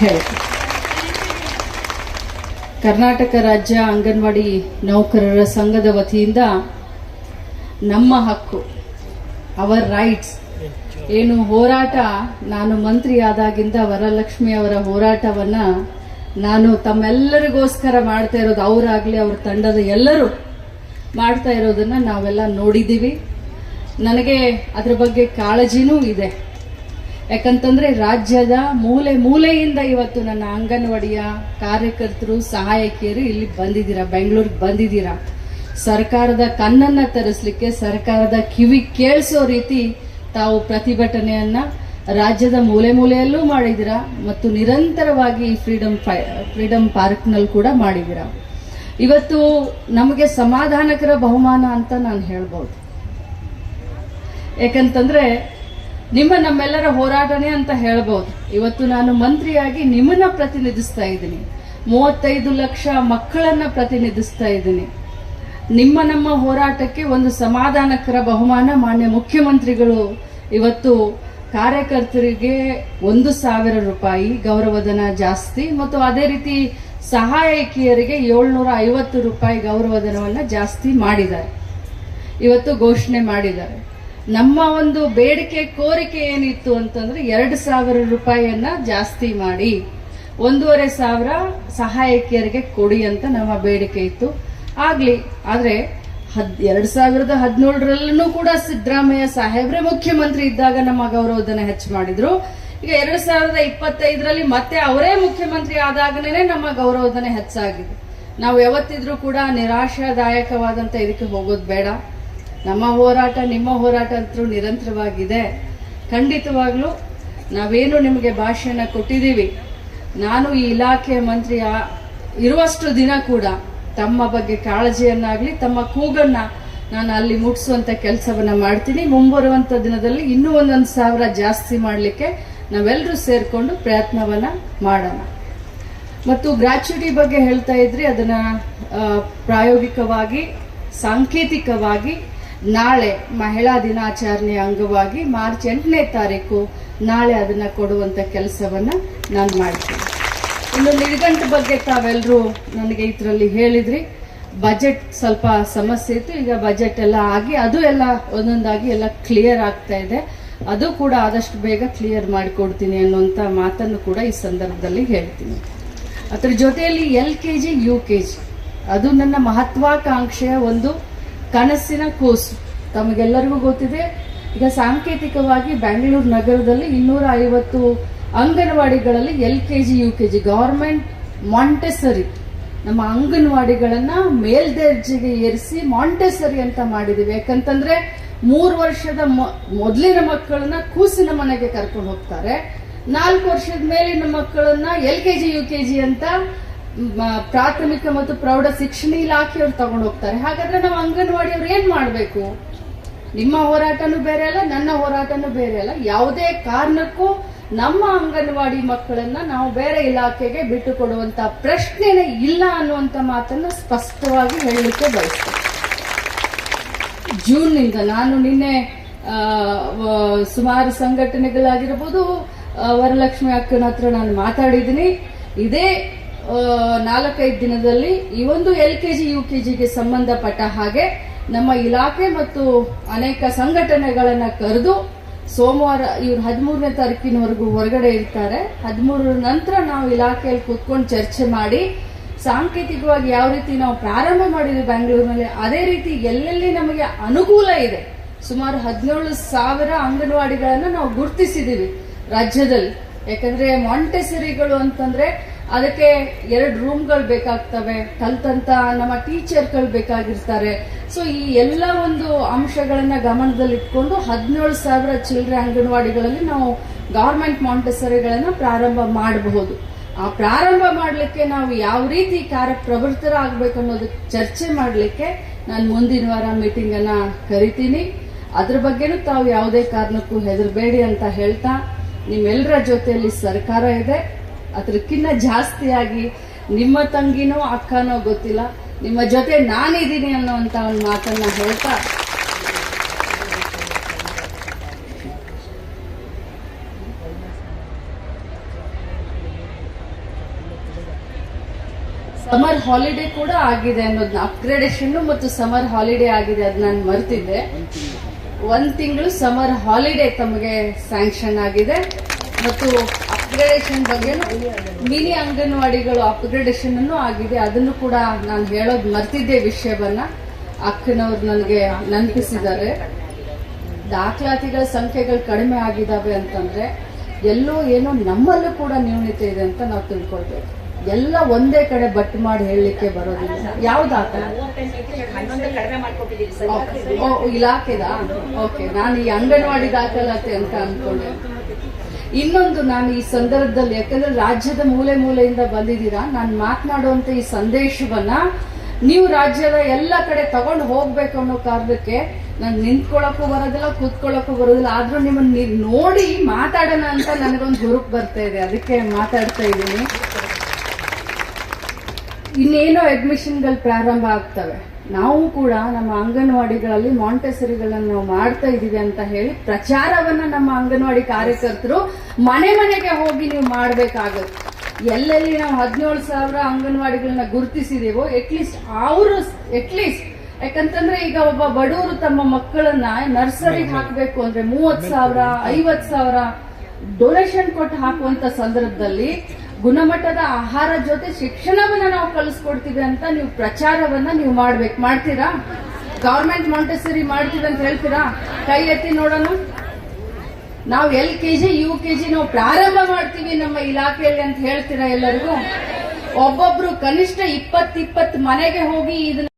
ಹೇಳ್ತೀನಿ ಕರ್ನಾಟಕ ರಾಜ್ಯ ಅಂಗನವಾಡಿ ನೌಕರರ ಸಂಘದ ವತಿಯಿಂದ ನಮ್ಮ ಹಕ್ಕು ಅವರ್ ರೈಟ್ಸ್ ಏನು ಹೋರಾಟ ನಾನು ಮಂತ್ರಿ ಆದಾಗಿಂದ ವರಲಕ್ಷ್ಮಿ ಅವರ ಹೋರಾಟವನ್ನ ನಾನು ತಮ್ಮೆಲ್ಲರಿಗೋಸ್ಕರ ಮಾಡ್ತಾ ಇರೋದು, ಅವರಾಗ್ಲಿ ಅವ್ರ ತಂಡದ ಎಲ್ಲರೂ ಮಾಡ್ತಾ ಇರೋದನ್ನು ನಾವೆಲ್ಲ ನೋಡಿದ್ದೀವಿ. ನನಗೆ ಅದ್ರ ಬಗ್ಗೆ ಕಾಳಜಿನೂ ಇದೆ. ಯಾಕಂತಂದ್ರೆ ರಾಜ್ಯದ ಮೂಲೆ ಮೂಲೆಯಿಂದ ಇವತ್ತು ನನ್ನ ಅಂಗನವಾಡಿಯ ಕಾರ್ಯಕರ್ತರು, ಸಹಾಯಕಿಯರು ಇಲ್ಲಿ ಬಂದಿದ್ದೀರಾ, ಬೆಂಗಳೂರಿಗೆ ಬಂದಿದ್ದೀರಾ? ಸರ್ಕಾರದ ಕಣ್ಣನ್ನ ತರಿಸ್ಲಿಕ್ಕೆ, ಸರ್ಕಾರದ ಕಿವಿ ಕೇಳಿಸೋ ರೀತಿ ತಾವು ಪ್ರತಿಭಟನೆಯನ್ನ ರಾಜ್ಯದ ಮೂಲೆ ಮೂಲೆಯಲ್ಲೂ ಮಾಡಿದ್ದೀರಾ ಮತ್ತು ನಿರಂತರವಾಗಿ ಫ್ರೀಡಮ್ ಫ್ರೀಡಮ್ ಪಾರ್ಕ್ನಲ್ಲಿ ಕೂಡ ಮಾಡಿದ್ದೀರಾ? ಇವತ್ತು ನಮಗೆ ಸಮಾಧಾನಕರ ಬಹುಮಾನ ಅಂತ ನಾನು ಹೇಳ್ಬೋದು. ಯಾಕಂತಂದ್ರೆ ನಿಮ್ಮ ನಮ್ಮೆಲ್ಲರ ಹೋರಾಟನೇ ಅಂತ ಹೇಳ್ಬೋದು. ಇವತ್ತು ನಾನು ಮಂತ್ರಿಯಾಗಿ ನಿಮ್ಮನ್ನ ಪ್ರತಿನಿಧಿಸ್ತಾ ಇದ್ದೀನಿ. ಮೂವತ್ತೈದು ಲಕ್ಷ ಮಕ್ಕಳನ್ನ ಪ್ರತಿನಿಧಿಸ್ತಾ ಇದ್ದೀನಿ. ನಿಮ್ಮ ನಮ್ಮ ಹೋರಾಟಕ್ಕೆ ಒಂದು ಸಮಾಧಾನಕರ ಬಹುಮಾನ ಮಾನ್ಯ ಮುಖ್ಯಮಂತ್ರಿಗಳು ಇವತ್ತು ಕಾರ್ಯಕರ್ತರಿಗೆ ಒಂದು ಸಾವಿರ ರೂಪಾಯಿ ಗೌರವಧನ ಜಾಸ್ತಿ ಮತ್ತು ಅದೇ ರೀತಿ ಸಹಾಯಕಿಯರಿಗೆ ಏಳ್ನೂರ ಐವತ್ತು ರೂಪಾಯಿ ಗೌರವಧನವನ್ನು ಜಾಸ್ತಿ ಮಾಡಿದ್ದಾರೆ. ಇವತ್ತು ಘೋಷಣೆ ಮಾಡಿದ್ದಾರೆ. ನಮ್ಮ ಒಂದು ಬೇಡಿಕೆ, ಕೋರಿಕೆ ಏನಿತ್ತು ಅಂತಂದ್ರೆ ಎರಡು ಸಾವಿರ ರೂಪಾಯಿಯನ್ನ ಜಾಸ್ತಿ ಮಾಡಿ, ಒಂದೂವರೆ ಸಾವಿರ ಸಹಾಯಕಿಯರಿಗೆ ಕೊಡಿ ಅಂತ ನಮ್ಮ ಬೇಡಿಕೆ ಇತ್ತು. ಆಗ್ಲಿ, ಆದ್ರೆ ಹದ್, ಎರಡ್ ಸಾವಿರದ ಹದಿನೇಳರಲ್ಲೂ ಕೂಡ ಸಿದ್ದರಾಮಯ್ಯ ಸಾಹೇಬ್ರೆ ಮುಖ್ಯಮಂತ್ರಿ ಇದ್ದಾಗ ನಮ್ಮ ಗೌರವಧನ ಹೆಚ್ಚು ಮಾಡಿದ್ರು. ಈಗ ಎರಡ್ ಸಾವಿರದ ಇಪ್ಪತ್ತೈದರಲ್ಲಿ ಮತ್ತೆ ಅವರೇ ಮುಖ್ಯಮಂತ್ರಿ ಆದಾಗನೇ ನಮ್ಮ ಗೌರವಧನ ಹೆಚ್ಚಾಗಿದೆ. ನಾವು ಯಾವತ್ತಿದ್ರೂ ಕೂಡ ನಿರಾಶಾದಾಯಕವಾದಂತ ಇದಕ್ಕೆ ಹೋಗೋದು ಬೇಡ. ನಮ್ಮ ಹೋರಾಟ ನಿಮ್ಮ ಹೋರಾಟ ಅಂತೂ ನಿರಂತರವಾಗಿದೆ. ಖಂಡಿತವಾಗ್ಲೂ ನಾವೇನು ನಿಮಗೆ ಭಾಷೆನ ಕೊಟ್ಟಿದ್ದೀವಿ. ನಾನು ಈ ಇಲಾಖೆಯ ಮಂತ್ರಿ ಇರುವಷ್ಟು ದಿನ ಕೂಡ ತಮ್ಮ ಬಗ್ಗೆ ಕಾಳಜಿಯನ್ನಾಗಲಿ, ತಮ್ಮ ಕೂಗನ್ನು ನಾನು ಅಲ್ಲಿ ಮುಟ್ಟಿಸುವಂಥ ಕೆಲಸವನ್ನು ಮಾಡ್ತೀನಿ. ಮುಂಬರುವಂಥ ದಿನದಲ್ಲಿ ಇನ್ನೂ ಒಂದೊಂದು ಸಾವಿರ ಜಾಸ್ತಿ ಮಾಡಲಿಕ್ಕೆ ನಾವೆಲ್ಲರೂ ಸೇರಿಕೊಂಡು ಪ್ರಯತ್ನವನ್ನು ಮಾಡೋಣ. ಮತ್ತು ಗ್ರಾಚ್ಯುಟಿ ಬಗ್ಗೆ ಹೇಳ್ತಾ ಇದ್ರಿ, ಅದನ್ನು ಪ್ರಾಯೋಗಿಕವಾಗಿ, ಸಾಂಕೇತಿಕವಾಗಿ ನಾಳೆ ಮಹಿಳಾ ದಿನಾಚರಣೆಯ ಅಂಗವಾಗಿ ಮಾರ್ಚ್ ಎಂಟನೇ ತಾರೀಕು ನಾಳೆ ಅದನ್ನ ಕೊಡುವಂತ ಕೆಲಸವನ್ನ ನಾನು ಮಾಡ್ತೀನಿ. ಇನ್ನು ನಿರ್ಗಂಟು ಬಗ್ಗೆ ತಾವೆಲ್ಲರೂ ನನಗೆ ಇದರಲ್ಲಿ ಹೇಳಿದ್ರಿ. ಬಜೆಟ್ ಸ್ವಲ್ಪ ಸಮಸ್ಯೆ ಇತ್ತು. ಈಗ ಬಜೆಟ್ ಎಲ್ಲ ಆಗಿ ಅದು ಎಲ್ಲ ಒಂದೊಂದಾಗಿ ಎಲ್ಲ ಕ್ಲಿಯರ್ ಆಗ್ತಾ ಇದೆ. ಅದು ಕೂಡ ಆದಷ್ಟು ಬೇಗ ಕ್ಲಿಯರ್ ಮಾಡಿಕೊಡ್ತೀನಿ ಅನ್ನುವಂಥ ಮಾತನ್ನು ಕೂಡ ಈ ಸಂದರ್ಭದಲ್ಲಿ ಹೇಳ್ತೀನಿ. ಅದರ ಜೊತೆಯಲ್ಲಿ L K G, U K G. ಅದು ನನ್ನ ಮಹತ್ವಾಕಾಂಕ್ಷೆಯ ಒಂದು ಕನಸಿನ ಕೂಸು. ತಮಗೆಲ್ಲರಿಗೂ ಗೊತ್ತಿದೆ, ಈಗ ಸಾಂಕೇತಿಕವಾಗಿ ಬೆಂಗಳೂರು ನಗರದಲ್ಲಿ ಇನ್ನೂರ ಐವತ್ತು ಅಂಗನವಾಡಿಗಳಲ್ಲಿ L K G U K G government Montessori ನಮ್ಮ ಅಂಗನವಾಡಿಗಳನ್ನ ಮೇಲ್ದರ್ಜೆಗೆ ಏರಿಸಿ ಮಾಂಟೆಸರಿ ಅಂತ ಮಾಡಿದ್ದೀವಿ. ಯಾಕಂತಂದ್ರೆ ಮೂರು ವರ್ಷದ ಮೊದಲಿನ ಮಕ್ಕಳನ್ನ ಕೂಸಿನ ಮನೆಗೆ ಕರ್ಕೊಂಡು ಹೋಗ್ತಾರೆ. ನಾಲ್ಕು ವರ್ಷದ ಮೇಲಿನ ಮಕ್ಕಳನ್ನ L K G U K G ಅಂತ ಪ್ರಾಥಮಿಕ ಮತ್ತು ಪ್ರೌಢ ಶಿಕ್ಷಣ ಇಲಾಖೆಯವ್ರು ತಗೊಂಡು ಹೋಗ್ತಾರೆ. ಹಾಗಾದ್ರೆ ನಾವು ಅಂಗನವಾಡಿಯವ್ರು ಏನ್ ಮಾಡ್ಬೇಕು? ನಿಮ್ಮ ಹೋರಾಟನೂ ಬೇರೆ ಅಲ್ಲ, ನನ್ನ ಹೋರಾಟನೂ ಬೇರೆ ಅಲ್ಲ. ಯಾವುದೇ ಕಾರಣಕ್ಕೂ ನಮ್ಮ ಅಂಗನವಾಡಿ ಮಕ್ಕಳನ್ನ ನಾವು ಬೇರೆ ಇಲಾಖೆಗೆ ಬಿಟ್ಟು ಕೊಡುವಂತ ಪ್ರಶ್ನೆನೇ ಇಲ್ಲ ಅನ್ನುವಂತ ಮಾತನ್ನ ಸ್ಪಷ್ಟವಾಗಿ ಹೇಳಲಿಕ್ಕೆ ಬಯಸ್ತೇನೆ. ಜೂನ್ನಿಂದ ನಾನು ನಿನ್ನೆ ಸುಮಾರು ಸಂಘಟನೆಗಳಾಗಿರ್ಬೋದು ವರಲಕ್ಷ್ಮಿ ಅಕ್ಕನ ಹತ್ರ ನಾನು ಮಾತಾಡಿದ್ದೀನಿ. ಇದೇ ನಾಲ್ಕೈದು ದಿನದಲ್ಲಿ ಈ ಒಂದು L K G, U K ಜಿಗೆ ಸಂಬಂಧಪಟ್ಟ ಹಾಗೆ ನಮ್ಮ ಇಲಾಖೆ ಮತ್ತು ಅನೇಕ ಸಂಘಟನೆಗಳನ್ನ ಕರೆದು ಸೋಮವಾರ, ಇವ್ರು ಹದಿಮೂರನೇ ತಾರೀಕಿನವರೆಗೂ ಹೊರಗಡೆ ಇರ್ತಾರೆ. ಹದಿಮೂರರ ನಂತರ ನಾವು ಇಲಾಖೆಯಲ್ಲಿ ಕೂತ್ಕೊಂಡು ಚರ್ಚೆ ಮಾಡಿ, ಸಾಂಕೇತಿಕವಾಗಿ ಯಾವ ರೀತಿ ನಾವು ಪ್ರಾರಂಭ ಮಾಡಿದ್ವಿ ಬೆಂಗಳೂರಿನಲ್ಲಿ, ಅದೇ ರೀತಿ ಎಲ್ಲೆಲ್ಲಿ ನಮಗೆ ಅನುಕೂಲ ಇದೆ, ಸುಮಾರು ಹದಿನೇಳು ಸಾವಿರ ಅಂಗನವಾಡಿಗಳನ್ನು ನಾವು ಗುರುತಿಸಿದೀವಿ ರಾಜ್ಯದಲ್ಲಿ. ಯಾಕಂದ್ರೆ ಮಾಂಟೆಸರಿಗಳು ಅಂತಂದ್ರೆ ಅದಕ್ಕೆ ಎರಡು ರೂಮ್ಗಳು ಬೇಕಾಗ್ತವೆ ಕಲ್ತಂತ ನಮ್ಮ ಟೀಚರ್ಗಳು ಬೇಕಾಗಿರ್ತಾರೆ. ಸೊ ಈ ಎಲ್ಲ ಒಂದು ಅಂಶಗಳನ್ನ ಗಮನದಲ್ಲಿಟ್ಕೊಂಡು ಹದಿನೇಳು ಸಾವಿರ ಚಿಲ್ಲರೆ ಅಂಗನವಾಡಿಗಳಲ್ಲಿ ನಾವು ಗೌರ್ಮೆಂಟ್ ಮಾಂಟೆಸರಿಗಳನ್ನು ಪ್ರಾರಂಭ ಮಾಡಬಹುದು. ಆ ಪ್ರಾರಂಭ ಮಾಡಲಿಕ್ಕೆ ನಾವು ಯಾವ ರೀತಿ ಕಾರ್ಯಪ್ರವೃತ್ತರಾಗಬೇಕು ಅನ್ನೋದು ಚರ್ಚೆ ಮಾಡಲಿಕ್ಕೆ ನಾನು ಮುಂದಿನ ವಾರ ಮೀಟಿಂಗ್ ಅನ್ನ ಕರಿತೀನಿ. ಅದ್ರ ಬಗ್ಗೆನೂ ತಾವು ಯಾವುದೇ ಕಾರಣಕ್ಕೂ ಹೆದರಬೇಡಿ ಅಂತ ಹೇಳ್ತಾ ನಿಮ್ಮೆಲ್ಲರ ಜೊತೆಯಲ್ಲಿ ಸರ್ಕಾರ ಇದೆ. ಅದಕ್ಕಿಂತ ಜಾಸ್ತಿಯಾಗಿ ನಿಮ್ಮ ತಂಗಿನೋ ಅಕ್ಕನೋ ಗೊತ್ತಿಲ್ಲ, ನಿಮ್ಮ ಜೊತೆ ನಾನಿದ್ದೀನಿ ಅನ್ನುವಂತ ಒಂದು ಮಾತನ್ನ ಹೇಳ್ತಾ ಸಮರ್ ಹಾಲಿಡೇ ಕೂಡ ಆಗಿದೆ ಅನ್ನೋದನ್ನ ಅಪ್ಗ್ರೇಡೇಷನ್ ಮತ್ತು ಸಮರ್ ಹಾಲಿಡೇ ಆಗಿದೆ ಅದ್ ನಾನು ಮರ್ತಿದ್ದೆ. ಒಂದ್ ತಿಂಗಳು ಸಮರ್ ಹಾಲಿಡೇ ತಮಗೆ ಸ್ಯಾಂಕ್ಷನ್ ಆಗಿದೆ. ಮತ್ತು ಅಪ್ಗ್ರೇಡೇಷನ್ ಬಗ್ಗೆ ಮಿನಿ ಅಂಗನವಾಡಿಗಳು ಅಪ್ಗ್ರೇಡೇಷನ್ ಅನ್ನು ಆಗಿದೆ. ಅದನ್ನು ಕೂಡ ನಾನು ಹೇಳೋದು ಮರ್ತಿದ್ದೆ ವಿಷಯವನ್ನ. ಅಕ್ಕನವ್ರು ನನಗೆ ನೆನಪಿಸಿದ್ದಾರೆ. ದಾಖಲಾತಿಗಳ ಸಂಖ್ಯೆಗಳು ಕಡಿಮೆ ಆಗಿದ್ದಾವೆ ಅಂತಂದ್ರೆ ಎಲ್ಲೋ ಏನೋ ನಮ್ಮಲ್ಲೂ ಕೂಡ ನ್ಯೂನತೆ ಇದೆ ಅಂತ ನಾವು ತಿಳ್ಕೊಳ್ಬೇಕು. ಎಲ್ಲ ಒಂದೇ ಕಡೆ ಬಟ್ ಮಾಡಿ ಹೇಳಲಿಕ್ಕೆ ಬರೋದಿಲ್ಲ. ಯಾವ ದಾಖಲೆ ಹನ್ನೊಂದು ಕಡಿಮೆ ಮಾಡ್ಕೊಟ್ಟಿದ್ದೀವಿ ಸರ್. ಓ, ಇಲಾಖೆದಾ? ಓಕೆ ನಾನು ಈ ಅಂಗನವಾಡಿ ದಾಖಲಾತಿ ಅಂತ ಅನ್ಕೊಂಡೆ. ಇನ್ನೊಂದು ನಾನು ಈ ಸಂದರ್ಭದಲ್ಲಿ, ಯಾಕಂದ್ರೆ ರಾಜ್ಯದ ಮೂಲೆ ಮೂಲೆಯಿಂದ ಬಂದಿದ್ದೀರಾ, ನಾನು ಮಾತನಾಡುವಂತ ಈ ಸಂದೇಶವನ್ನ ನೀವು ರಾಜ್ಯದ ಎಲ್ಲ ಕಡೆ ತಗೊಂಡು ಹೋಗ್ಬೇಕು ಅನ್ನೋ ಕಾರಣಕ್ಕೆ ನಾನು ನಿಂತ್ಕೊಳ್ಳೋಕ್ಕೂ ಬರೋದಿಲ್ಲ ಕೂತ್ಕೊಳ್ಳೋಕ್ಕೂ ಬರೋದಿಲ್ಲ. ಆದ್ರೂ ನಿಮ್ಮನ್ನ ನೀವು ನೋಡಿ ಮಾತಾಡೋಣ ಅಂತ ನನಗೊಂದು ಹುರುಪ್ ಬರ್ತಾ ಇದೆ. ಅದಕ್ಕೆ ಮಾತಾಡ್ತಾ ಇದ್ದೀನಿ. ಇನ್ನೇನೋ ಅಡ್ಮಿಷನ್ಗಳು ಪ್ರಾರಂಭ ಆಗ್ತವೆ. ನಾವು ಕೂಡ ನಮ್ಮ ಅಂಗನವಾಡಿಗಳಲ್ಲಿ ಮಾಂಟೆಸರಿಗಳನ್ನು ನಾವು ಮಾಡ್ತಾ ಇದ್ದೀವಿ ಅಂತ ಹೇಳಿ ಪ್ರಚಾರವನ್ನ ನಮ್ಮ ಅಂಗನವಾಡಿ ಕಾರ್ಯಕರ್ತರು ಮನೆ ಮನೆಗೆ ಹೋಗಿ ನೀವು ಮಾಡಬೇಕಾಗುತ್ತೆ. ಎಲ್ಲೆಲ್ಲಿ ನಾವು ಹದಿನೇಳು ಸಾವಿರ ಅಂಗನವಾಡಿಗಳನ್ನ ಗುರುತಿಸಿದೀವೋ ಅಟ್ಲೀಸ್ಟ್ ಅವರು ಅಟ್ಲೀಸ್ಟ್ ಯಾಕಂತಂದ್ರೆ ಈಗ ಒಬ್ಬ ಬಡವರು ತಮ್ಮ ಮಕ್ಕಳನ್ನ ನರ್ಸರಿಗೆ ಹಾಕಬೇಕು ಅಂದ್ರೆ ಮೂವತ್ ಸಾವಿರ ಐವತ್ ಸಾವಿರ ಡೊನೇಷನ್ ಕೊಟ್ಟು ಹಾಕುವಂತ ಸಂದರ್ಭದಲ್ಲಿ ಗುಣಮಟ್ಟದ ಆಹಾರ ಜೊತೆ ಶಿಕ್ಷಣವನ್ನ ನಾವು ಕಲಿಸ್ಕೊಡ್ತೀವಿ ಅಂತ ನೀವು ಪ್ರಚಾರವನ್ನ ನೀವು ಮಾಡ್ಬೇಕು. ಮಾಡ್ತೀರಾ? ಗವರ್ಮೆಂಟ್ ಮಾಂಟೆಸರಿ ಮಾಡ್ತೀವಿ ಅಂತ ಹೇಳ್ತೀರಾ? ಕೈ ಎತ್ತಿ ನೋಡೋಣ. ನಾವು L K G, U K G ನಾವು ಪ್ರಾರಂಭ ಮಾಡ್ತೀವಿ ನಮ್ಮ ಇಲಾಖೆಯಲ್ಲಿ ಅಂತ ಹೇಳ್ತೀರಾ ಎಲ್ಲರಿಗೂ? ಒಬ್ಬೊಬ್ರು ಕನಿಷ್ಠ ಇಪ್ಪತ್ತಿಪ್ಪತ್ತು ಇಪ್ಪತ್ ಮನೆಗೆ ಹೋಗಿ ಇದನ್ನ